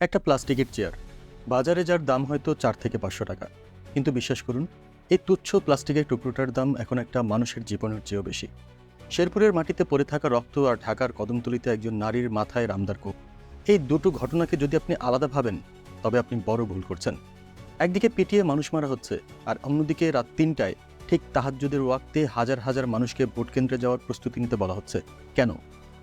একটা প্লাস্টিকের চেয়ার। বাজারে যার দাম হয়তো চার থেকে পাঁচশো টাকা। কিন্তু বিশ্বাস করুন, এই তুচ্ছ প্লাস্টিকের টুকরোটার দাম এখন একটা মানুষের জীবনের চেয়েও বেশি। শেরপুরের মাটিতে পড়ে থাকা রক্ত আর ঢাকার কদমতলিতে একজন নারীর মাথায় রামদার কোপ। এই দুটো ঘটনাকে যদি আপনি আলাদা ভাবেন, তবে আপনি বড় ভুল করছেন। একদিকে পিটিয়ে মানুষ মারা হচ্ছে, আর অন্যদিকে রাত তিনটায় ঠিক তাহাজ্জুদের ওয়াক্তে হাজার হাজার মানুষকে ভোট কেন্দ্রে যাওয়ার প্রস্তুতি নিতে বলা হচ্ছে। কেন?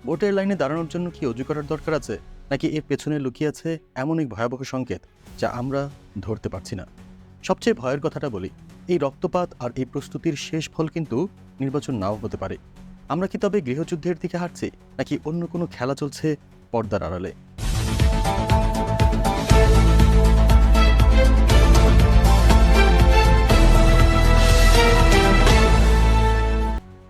ভোটের লাইনে দাঁড়ানোর জন্য কি অজু করার দরকার আছে? নাকি এর পেছনে লুকিয়ে আছে এমন এক ভয়াবহ সংকেত যা আমরা ধরতে পারছি না? সবচেয়ে ভয়ের কথাটা বলি, এই রক্তপাত আর এই প্রস্তুতির শেষ ফল কিন্তু নির্বাচন নাও হতে পারে। আমরা কি তবে গৃহযুদ্ধের দিকে হাঁটছি, নাকি অন্য কোনো খেলা চলছে পর্দার আড়ালে?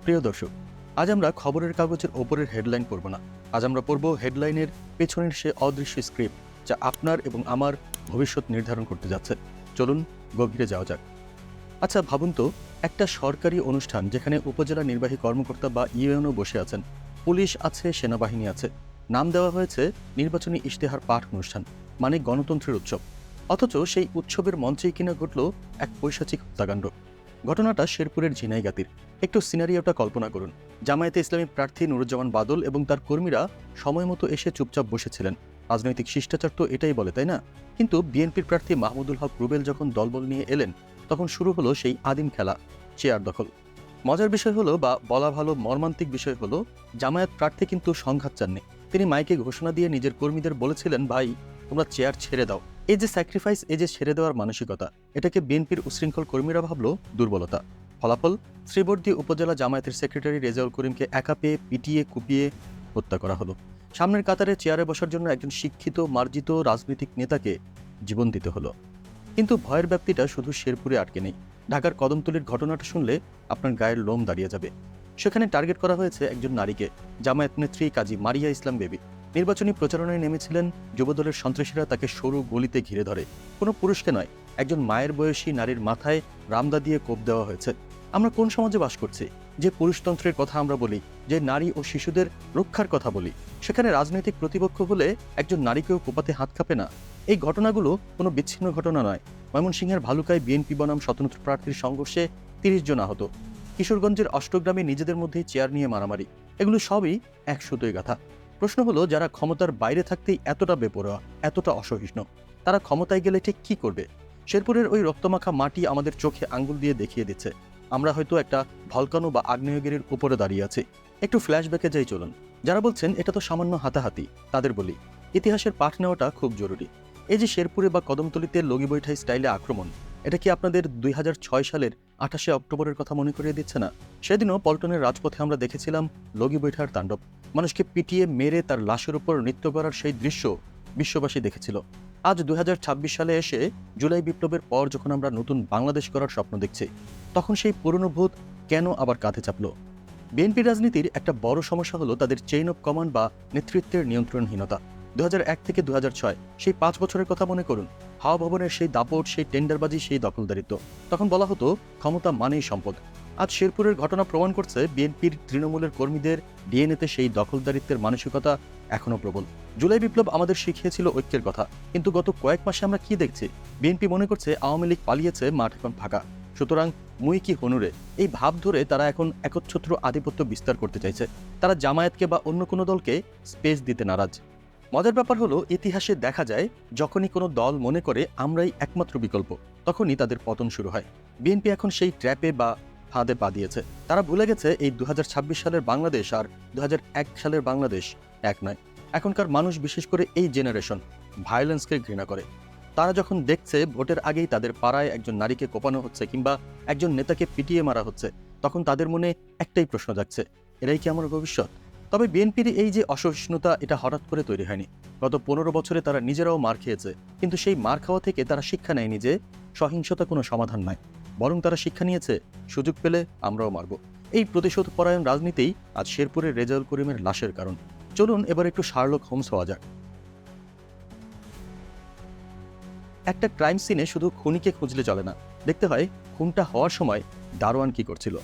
প্রিয় দর্শক আজ আমরা খবরের কাগজের ওপরের হেডলাইন পড়ব না। আজ আমরা পড়ব হেডলাইনের পেছনের সে অদৃশ্য স্ক্রিপ্ট যা আপনার এবং আমার ভবিষ্যৎ নির্ধারণ করতে যাচ্ছে। চলুন গভীরে যাওয়া যাক। আচ্ছা ভাবুন তো, একটা সরকারি অনুষ্ঠান যেখানে উপজেলা নির্বাহী কর্মকর্তা বা ইউএনও বসে আছেন। পুলিশ আছে, সেনাবাহিনী আছে। নাম দেওয়া হয়েছে নির্বাচনী ইশতেহার পাঠ অনুষ্ঠান মানে গণতন্ত্রের উৎসব। অথচ সেই উৎসবের মঞ্চেই কিনা ঘটল এক পৈশাচিক হত্যাকাণ্ড। ঘটনাটা শেরপুরের ঝিনাইগাতির। একটু সিনারিওটা কল্পনা করুন। জামায়াতে ইসলামী প্রার্থী নুরুজ্জামান বাদল এবং তার কর্মীরা সময় মতো এসে চুপচাপ বসেছিলেন। রাজনৈতিক শিষ্টাচার তো এটাই বলে, তাই না? কিন্তু বিএনপির প্রার্থী মাহমুদুল হক রুবেল যখন দলবল নিয়ে এলেন, তখন শুরু হলো সেই আদিম খেলা, চেয়ার দখল। মজার বিষয় হলো বা বলা ভালো মর্মান্তিক বিষয় হলো, জামায়াত প্রার্থী কিন্তু সংঘাত চাননি। তিনি মাইকে ঘোষণা দিয়ে নিজের কর্মীদের বলেছিলেন, ভাই, তোমরা চেয়ার ছেড়ে দাও। এই যে স্যাক্রিফাইস এই যে ছেড়ে দেওয়ার মানসিকতা, এটাকে বিএনপির উশৃঙ্খল কর্মীরা ভাবলো দুর্বলতা। ফলাফল, শ্রীবর্দী উপজেলা জামায়াতের সেক্রেটারি রেজাউল করিমকে একা পেয়ে পিটিয়ে, কুপিয়ে হত্যা করা হলো। সামনের কাতারে চেয়ারে বসার জন্য একজন শিক্ষিত, মার্জিত রাজনৈতিক নেতাকে জীবন দিতে হলো। কিন্তু ভয়ের ব্যাপ্তিটা শুধু শেরপুরে আটকে নেই। ঢাকার কদমতলির ঘটনাটা শুনলে আপনার গায়ের লোম দাঁড়িয়ে যাবে। সেখানে টার্গেট করা হয়েছে একজন নারীকে, জামায়াত নেত্রী কাজী মারিয়া ইসলাম বেবি। নির্বাচনী প্রচারণায় নেমেছিলেন যুবদলের সন্ত্রাসীরা তাকে সরু গলিতে ঘিরে ধরে। কোনো পুরুষকে নয়, একজন মায়ের বয়সী নারীর মাথায় রামদা দিয়ে কোপ দেওয়া হয়েছে। আমরা কোন সমাজে বাস করছি? যে পুরুষতন্ত্রের কথা আমরা বলি, যে নারী ও শিশুদের রক্ষার কথা বলি, সেখানে রাজনৈতিক প্রতিপক্ষ হলে একজন নারীকেও কোপাতে হাত কাঁপে না। এই ঘটনাগুলো কোনো বিচ্ছিন্ন ঘটনা নয়। ময়মনসিংহের ভালুকায় বিএনপি বনাম স্বতন্ত্র প্রার্থীর সংঘর্ষে তিরিশ জন আহত। কিশোরগঞ্জের অষ্টগ্রামে নিজেদের মধ্যেই চেয়ার নিয়ে মারামারি। এগুলো সবই এক সুতোয় গাথা প্রশ্ন হলো, যারা ক্ষমতার বাইরে থাকতেই এতটা বেপরোয়া, এতটা অসহিষ্ণু, তারা ক্ষমতায় গেলে ঠিক কি করবে? শেরপুরের ওই রক্তমাখা মাটি আমাদের চোখে আঙ্গুল দিয়ে দেখিয়ে দিচ্ছে। আমরা হয়তো একটা ভলকানো বা আগ্নেয়গিরির উপরে দাঁড়িয়ে আছি। একটু ফ্ল্যাশব্যাকে যাই চলুন। যারা বলছেন, এটা তো সামান্য হাতাহাতি তাদের বলি, ইতিহাসের পাঠ নেওয়াটা খুব জরুরি। এই যে শেরপুরে বা কদমতলিতে লগি বৈঠাই স্টাইলে আক্রমণ এটা কি আপনাদের দুই হাজার ছয় সালের আঠাশে অক্টোবরের কথা মনে করিয়ে দিচ্ছে না? সেদিনও পল্টনের রাজপথে আমরা দেখেছিলাম লগি বৈঠার তাণ্ডব। মানুষকে পিটিয়ে মেরে তার লাশের উপর নৃত্য করার সেই দৃশ্য বিশ্ববাসী দেখেছিল। আজ দুই হাজার ছাব্বিশ সালে এসে জুলাই বিপ্লবের পর যখন আমরা নতুন বাংলাদেশ করার স্বপ্ন দেখছি, তখন সেই পুরনো ভূত কেন আবার কাঁধে চাপল? বিএনপি রাজনীতির একটা বড় সমস্যা হলো তাদের চেইন অফ কমান্ড বা নেতৃত্বের নিয়ন্ত্রণহীনতা। দু হাজার এক থেকে দু হাজার ছয়, সেই পাঁচ বছরের কথা মনে করুন। হাওয়া ভবনের সেই দাপট, সেই টেন্ডারবাজি, সেই দখলদারিত্ব। তখন বলা হতো, ক্ষমতা মানেই সম্পদ। আজ শেরপুরের ঘটনা প্রমাণ করছে, বিএনপির তৃণমূলের কর্মীদের ডিএনএতে সেই দখলদারিত্বের মানসিকতা এখনও প্রবল। জুলাই বিপ্লব আমাদের শিখিয়েছিল ঐক্যের কথা। কিন্তু গত কয়েক মাসে আমরা কি দেখছি? বিএনপি মনে করছে আওয়ামী লীগ পালিয়েছে, মাঠ এখন ফাঁকা। সুতরাং মুই কি হনুরে? এই ভাব ধরে তারা এখন একচ্ছত্র আধিপত্য বিস্তার করতে চাইছে। তারা জামায়াতকে বা অন্য কোনো দলকে স্পেস দিতে নারাজ। মজার ব্যাপার হলো, ইতিহাসে দেখা যায়, যখনই কোনো দল মনে করে আমরাই একমাত্র বিকল্প, তখনই তাদের পতন শুরু হয়। বিএনপি এখন সেই ট্র্যাপে বা ফাঁদে পা দিয়েছে। তারা ভুলে গেছে, এই দু হাজার ছাব্বিশ সালের বাংলাদেশ আর দু হাজার এক সালের বাংলাদেশ এক নয়। এখনকার মানুষ বিশেষ করে এই জেনারেশন ভায়োলেন্সকে ঘৃণা করে। তারা যখন দেখছে, ভোটের আগেই তাদের পাড়ায় একজন নারীকে কোপানো হচ্ছে কিংবা একজন নেতাকে পিটিয়ে মারা হচ্ছে, তখন তাদের মনে একটাই প্রশ্ন যাচ্ছে এরাই কি আমার ভবিষ্যৎ? তবে বিএনপির এই যে অসহিষ্ণুতা, এটা হঠাৎ করে তৈরি হয়নি। গত পনেরো বছরে তারা নিজেরাও মার খেয়েছে, কিন্তু সেই মার খাওয়া থেকে তারা শিক্ষা নেয়নি যে সহিংসতা কোনো সমাধান নয়। বরং তারা শিক্ষা নিয়েছে, সুযোগ পেলে আমরাও মারব। এই প্রতিশোধ পরায়ণ রাজনীতিই আজ শেরপুরের রেজাউল করিমের লাশের কারণ। চলুন এবার একটু শার্লক হোমস হওয়া যাক। একটা ক্রাইম সিনে শুধু খুনিকে খুঁজলে চলে না। দেখতে হয়, খুনটা হওয়ার সময় দারোয়ান কি করছিল।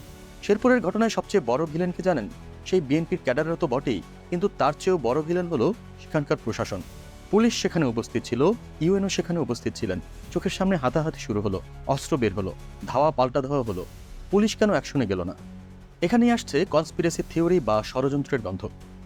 শেরপুরের ঘটনায় সবচেয়ে বড় ভিলেনকে জানেন সেই বিএনপির ক্যাডাররা তো বটেই, কিন্তু তার চেয়েও বড় ভিলেন হলো সেখানকার প্রশাসন। পুলিশ সেখানে উপস্থিত ছিল, ইউএনও সেখানে উপস্থিত ছিলেন। চোখের সামনে হাতাহাতি শুরু হলো, অস্ত্র বের হলো, ধাওয়া পাল্টা ধাওয়া হলো। পুলিশ কেন অ্যাকশনে গেল না? এখানেই আসছে কনস্পিরেসি থিওরি বা ষড়যন্ত্রের গন্ধ।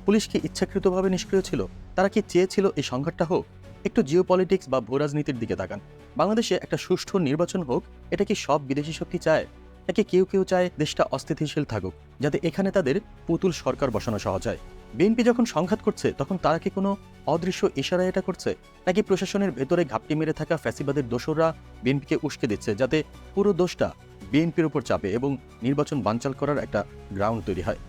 পুলিশ কি ইচ্ছাকৃতভাবে নিষ্ক্রিয় ছিল? তারা কি চেয়েছিল এই সংঘাতটা হোক? একটু জিও পলিটিক্স বা ভূরাজনীতির দিকে তাকান। বাংলাদেশে একটা সুষ্ঠু নির্বাচন হোক, এটা কি সব বিদেশি শক্তি চায়? নাকি কেউ কেউ চায় দেশটা অস্থিতিশীল থাকুক, যাতে এখানে তাদের পুতুল সরকার বসানো সহজ হয়। বিএনপি যখন সংঘাত করছে, তখন তারা কি কোনো অদৃশ্য ইশারায় এটা করছে? নাকি প্রশাসনের ভেতরে ঘাপটি মেরে থাকা ফ্যাসিবাদের দোসররা বিএনপিকে উস্কে দিচ্ছে, যাতে পুরো দোষটা বিএনপির উপর চাপে এবং নির্বাচন বানচাল করার একটা গ্রাউন্ড তৈরি হয়?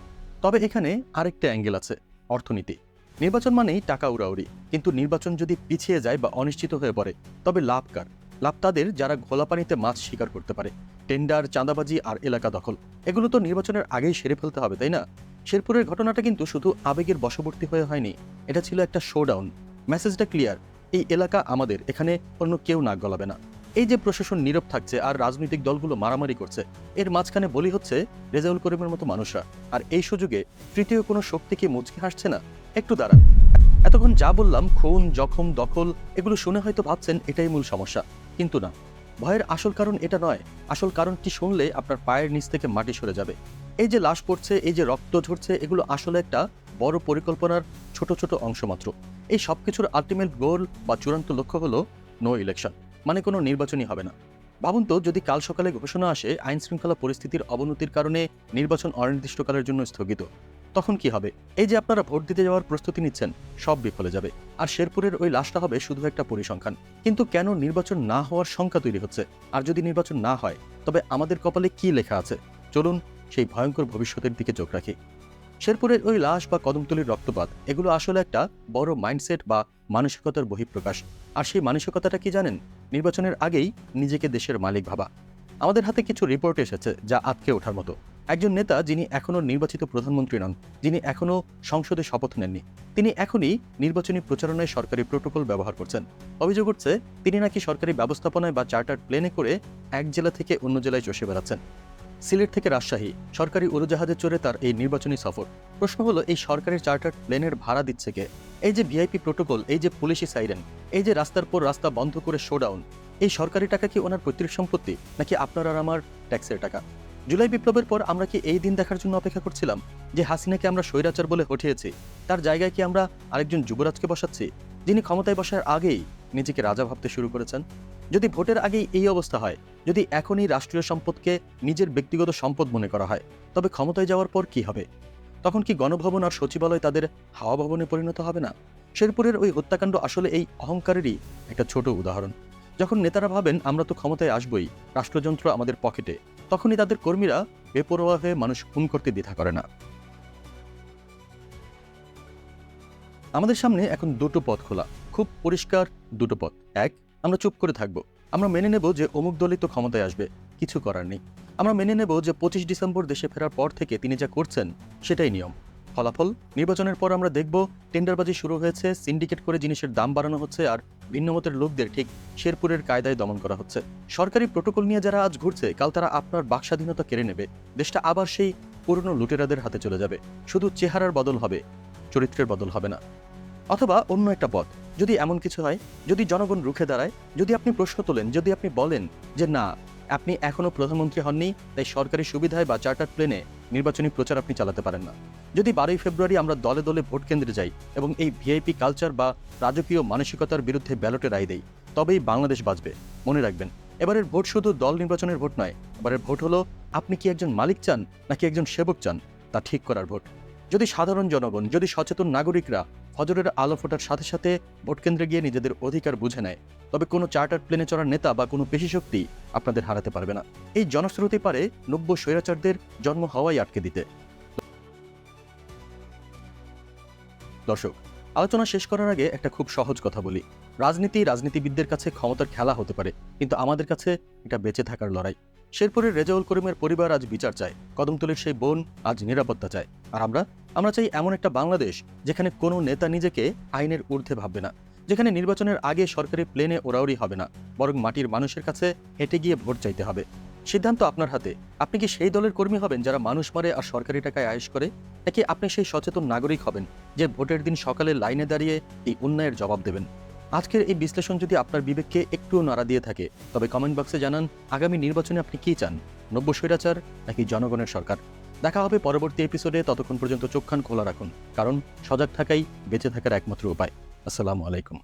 তবে এখানে আরেকটা অ্যাঙ্গেল আছে, অর্থনীতি। নির্বাচন মানেই টাকা উড়াউড়ি, কিন্তু নির্বাচন যদি পিছিয়ে যায় বা অনিশ্চিত হয়ে পড়ে, তবে লাভ কার? লাভ তাদের যারা ঘোলা পানিতে মাছ শিকার করতে পারে। টেন্ডার, চাঁদাবাজি আর এলাকা দখল। এগুলো তো নির্বাচনের আগেই সেরে ফেলতে হবে, তাই না? শেরপুরের ঘটনাটা কিন্তু শুধু আবেগের বশবর্তী হয়ে হয়নি। এটা ছিল একটা শোডাউন মেসেজটা ক্লিয়ার এই এলাকা আমাদের, এখানে অন্য কেউ নাক গলাবে না। এই যে প্রশাসন নীরব থাকছে আর রাজনৈতিক দলগুলো মারামারি করছে, এর মাঝখানে বলি হচ্ছে রেজাউল করিমের মতো মানুষরা। আর এই সুযোগে তৃতীয় কোনো শক্তি কি মুচকে হাসছে না? একটু দাঁড়ান। এতক্ষণ যা বললাম, খুন, জখম, দখল, এগুলো শুনে হয়তো ভাবছেন এটাই মূল সমস্যা। কিন্তু না। ভয়ের আসল কারণ এটা নয়। আসল কারণটি শুনলে আপনার পায়ের নিচ থেকে মাটি সরে যাবে। এই যে লাশ পড়ছে, এই যে রক্ত ঝরছে, এগুলো আসলে একটা বড় পরিকল্পনার ছোট ছোট অংশ মাত্র। এই সব কিছুর আলটিমেট গোল বা চূড়ান্ত লক্ষ্য হলো নো ইলেকশন মানে কোনো নির্বাচনই হবে না। ভাবুন তো, যদি কাল সকালে ঘোষণা আসে আইন শৃঙ্খলা পরিস্থিতির অবনতির কারণে নির্বাচন অনির্দিষ্টকালের জন্য স্থগিত। তখন কি হবে? এই যে আপনারা ভোট দিতে যাওয়ার প্রস্তুতি নিচ্ছেন, সব বিফলে যাবে। আর শেরপুরের ওই লাশটা হবে শুধু একটা পরিসংখ্যান। কিন্তু কেন নির্বাচন না হওয়ার শঙ্কা তৈরি হচ্ছে? আর যদি নির্বাচন না হয়, তবে আমাদের কপালে কি লেখা আছে? চলুন সেই ভয়ঙ্কর ভবিষ্যতের দিকে চোখ রাখি। শেরপুরের ওই লাশ বা কদমতলির রক্তপাত, এগুলো আসলে একটা বড় মাইন্ডসেট বা মানসিকতার বহিঃপ্রকাশ। আর সেই মানসিকতাটা কি জানেন? নির্বাচনের আগেই নিজেকে দেশের মালিক ভাবা। আমাদের হাতে কিছু রিপোর্ট এসেছে যা আটকে ওঠার মতো। একজন নেতা যিনি এখনও নির্বাচিত প্রধানমন্ত্রী নন, যিনি এখনও সংসদে শপথ নেননি, তিনি এখনই নির্বাচনী প্রচারণায় সরকারি প্রোটোকল ব্যবহার করছেন। অভিযোগ উঠছে, তিনি নাকি সরকারি ব্যবস্থাপনায় বা চার্টার প্লেনে করে এক জেলা থেকে অন্য জেলায় চষে বেড়াচ্ছেন। সিলেট থেকে রাজশাহী, সরকারি উড়োজাহাজে চড়ে তার এই নির্বাচনী সফর। প্রশ্ন হলো, এই সরকারি চার্টার প্লেনের ভাড়া দিচ্ছে কে? এই যে ভিআইপি প্রোটোকল এই যে পুলিশি সাইরেন এই যে রাস্তার পর রাস্তা বন্ধ করে শোডাউন এই সরকারি টাকা কি ওনার পৈতৃক সম্পত্তি, নাকি আপনার আর আমার ট্যাক্সের টাকা? জুলাই বিপ্লবের পর আমরা কি এই দিন দেখার জন্য অপেক্ষা করছিলাম, যে হাসিনাকে আমরা স্বৈরাচার বলে হঠিয়েছি, তার জায়গায় কি আমরা আরেকজন যুবরাজকে বসাচ্ছি, যিনি ক্ষমতায় বসার আগেই নিজেকে রাজা ভাবতে শুরু করেছেন? যদি ভোটের আগেই এই অবস্থা হয়, যদি এখনই রাষ্ট্রীয় সম্পদকে নিজের ব্যক্তিগত সম্পদ মনে করা হয়, তবে ক্ষমতায় যাওয়ার পর কি হবে? তখন কি গণভবন আর সচিবালয় তাদের হাওয়া ভবনে পরিণত হবে না? শেরপুরের ওই হত্যাকাণ্ড আসলে এই অহংকারেরই একটা ছোট উদাহরণ। যখন নেতারা ভাবেন, আমরা তো ক্ষমতায় আসবই, রাষ্ট্রযন্ত্র আমাদের পকেটে, তখনই তাদের কর্মীরা বেপরোয়া হয়ে মানুষ খুন করতে দ্বিধা করে না। আমাদের সামনে এখন দুটো পথ খোলা। খুব পরিষ্কার দুটো পথ। এক, আমরা চুপ করে থাকব। আমরা মেনে নেব যে অমুক দলই তো ক্ষমতায় আসবে, কিছু করার নেই। আমরা মেনে নেব যে পঁচিশ ডিসেম্বর দেশে ফেরার পর থেকে তিনি যা করছেন, সেটাই নিয়ম। ফলাফল। নির্বাচনের পর আমরা দেখব, টেন্ডারবাজি শুরু হয়েছে, সিন্ডিকেট করে জিনিসের দাম বাড়ানো হচ্ছে আর ভিন্নমতের লোকদের ঠিক শেরপুরের কায়দায় দমন করা হচ্ছে। সরকারি প্রোটোকল নিয়ে যারা আজ ঘুরছে, কাল তারা আপনার বাকস্বাধীনতা কেড়ে নেবে। দেশটা আবার সেই পুরনো লুটেরাদের হাতে চলে যাবে। শুধু চেহারার বদল হবে, চরিত্রের বদল হবে না। অথবা অন্য একটা পথ, যদি এমন কিছু হয়, যদি জনগণ রুখে দাঁড়ায়, যদি আপনি প্রশ্ন তোলেন, যদি আপনি বলেন যে না, আপনি এখনও প্রধানমন্ত্রী হননি, তাই সরকারি সুবিধায় বা চার্টার প্লেনে নির্বাচনী প্রচার আপনি চালাতে পারেন না। যদি বারোই ফেব্রুয়ারি আমরা দলে দলে ভোট কেন্দ্রে যাই এবং এই ভিআইপি কালচার বা রাজকীয় মানসিকতার বিরুদ্ধে ব্যালটে রায় দেই, তবেই বাংলাদেশ বাঁচবে। মনে রাখবেন, এবারের ভোট শুধু দল নির্বাচনের ভোট নয়, এবারের ভোট হলো, আপনি কি একজন মালিক চান নাকি একজন সেবক চান? তা ঠিক করার ভোট। যদি সাধারণ জনগণ, যদি সচেতন নাগরিকরা ফজরের আলো ফোটার সাথে সাথে ভোটকেন্দ্রে গিয়ে নিজেদের অধিকার বুঝে নেয়। তবে কোনো চার্টার প্লেনে চড়ার নেতা বা কোনো পেশি শক্তি আপনাদের হারাতে পারবে না। এই জনশ্রুতি পারে নব্য স্বৈরাচারদের জন্ম হওয়াই আটকে দিতে। দর্শক, আলোচনা শেষ করার আগে একটা খুব সহজ কথা বলি। রাজনীতি রাজনীতিবিদদের কাছে ক্ষমতার খেলা হতে পারে, কিন্তু আমাদের কাছে এটা বেঁচে থাকার লড়াই। শেরপুরের রেজাউল করিমের পরিবার আজ বিচার চায়। কদমতলির সেই বোন আজ নিরাপত্তা চায়। আর আমরা আমরা চাই এমন একটা বাংলাদেশ যেখানে কোনো নেতা নিজেকে আইনের ঊর্ধ্বে ভাববে না, যেখানে নির্বাচনের আগে সরকারি প্লেনে ওরাওরি হবে না, বরং মাটির মানুষের কাছে হেঁটে গিয়ে ভোট চাইতে হবে। সিদ্ধান্ত আপনার হাতে। আপনি কি সেই দলের কর্মী হবেন যারা মানুষ মারে আর সরকারি টাকায় আয়েশ করে? নাকি আপনি সেই সচেতন নাগরিক হবেন যে ভোটের দিন সকালে লাইনে দাঁড়িয়ে এই অন্যায়ের জবাব দেবেন? আজকের এই বিশ্লেষণ যদি আপনার বিবেককে একটুও নাড়া দিয়ে থাকে, তবে কমেন্ট বক্সে জানান আগামী নির্বাচনে আপনি কী চান? নব্য স্বৈরাচার নাকি জনগণের সরকার? দেখা হবে পরবর্তী এপিসোডে ততক্ষণ পর্যন্ত চোখখান খোলা রাখুন, কারণ সজাগ থাকাই বেঁচে থাকার একমাত্র উপায়। আসসালামু আলাইকুম।